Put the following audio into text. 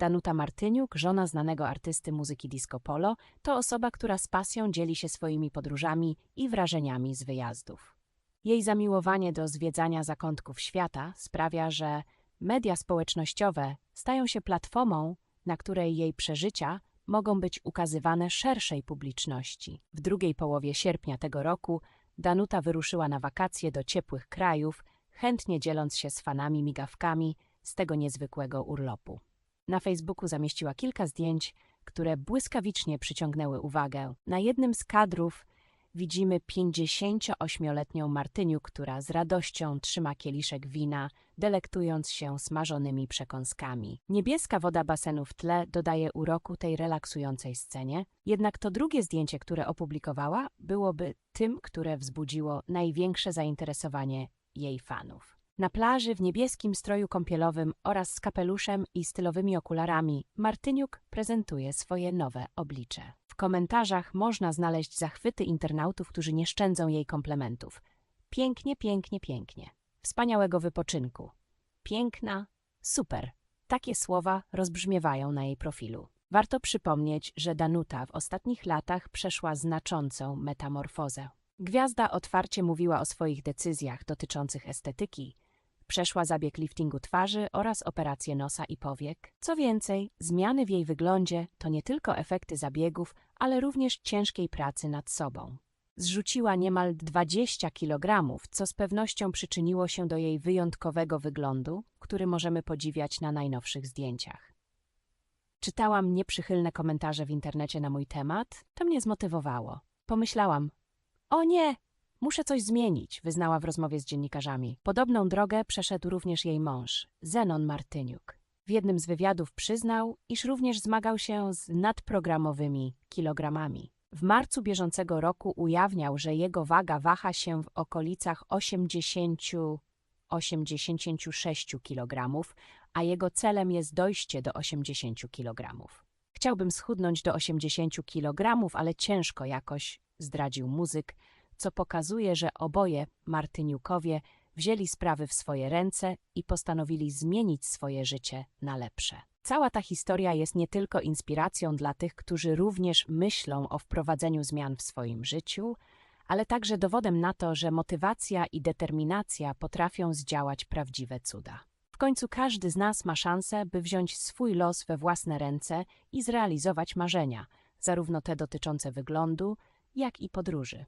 Danuta Martyniuk, żona znanego artysty muzyki disco polo, to osoba, która z pasją dzieli się swoimi podróżami i wrażeniami z wyjazdów. Jej zamiłowanie do zwiedzania zakątków świata sprawia, że media społecznościowe stają się platformą, na której jej przeżycia mogą być ukazywane szerszej publiczności. W drugiej połowie sierpnia tego roku Danuta wyruszyła na wakacje do ciepłych krajów, chętnie dzieląc się z fanami migawkami z tego niezwykłego urlopu. Na Facebooku zamieściła kilka zdjęć, które błyskawicznie przyciągnęły uwagę. Na jednym z kadrów widzimy 58-letnią Martyniu, która z radością trzyma kieliszek wina, delektując się smażonymi przekąskami. Niebieska woda basenu w tle dodaje uroku tej relaksującej scenie, jednak to drugie zdjęcie, które opublikowała, byłoby tym, które wzbudziło największe zainteresowanie jej fanów. Na plaży w niebieskim stroju kąpielowym oraz z kapeluszem i stylowymi okularami Martyniuk prezentuje swoje nowe oblicze. W komentarzach można znaleźć zachwyty internautów, którzy nie szczędzą jej komplementów. Pięknie, pięknie, pięknie. Wspaniałego wypoczynku. Piękna, super. Takie słowa rozbrzmiewają na jej profilu. Warto przypomnieć, że Danuta w ostatnich latach przeszła znaczącą metamorfozę. Gwiazda otwarcie mówiła o swoich decyzjach dotyczących estetyki, Przeszła zabieg liftingu twarzy oraz operację nosa i powiek. Co więcej, zmiany w jej wyglądzie to nie tylko efekty zabiegów, ale również ciężkiej pracy nad sobą. Zrzuciła niemal 20 kg, co z pewnością przyczyniło się do jej wyjątkowego wyglądu, który możemy podziwiać na najnowszych zdjęciach. Czytałam nieprzychylne komentarze w internecie na mój temat, to mnie zmotywowało. Pomyślałam: O nie, Muszę coś zmienić, wyznała w rozmowie z dziennikarzami. Podobną drogę przeszedł również jej mąż, Zenon Martyniuk. W jednym z wywiadów przyznał, iż również zmagał się z nadprogramowymi kilogramami. W marcu bieżącego roku ujawniał, że jego waga waha się w okolicach 80 86 kg, a jego celem jest dojście do 80 kg. Chciałbym schudnąć do 80 kg, ale ciężko jakoś, zdradził muzyk, co pokazuje, że oboje Martyniukowie wzięli sprawy w swoje ręce i postanowili zmienić swoje życie na lepsze. Cała ta historia jest nie tylko inspiracją dla tych, którzy również myślą o wprowadzeniu zmian w swoim życiu, ale także dowodem na to, że motywacja i determinacja potrafią zdziałać prawdziwe cuda. W końcu każdy z nas ma szansę, by wziąć swój los we własne ręce i zrealizować marzenia, zarówno te dotyczące wyglądu, jak i podróży.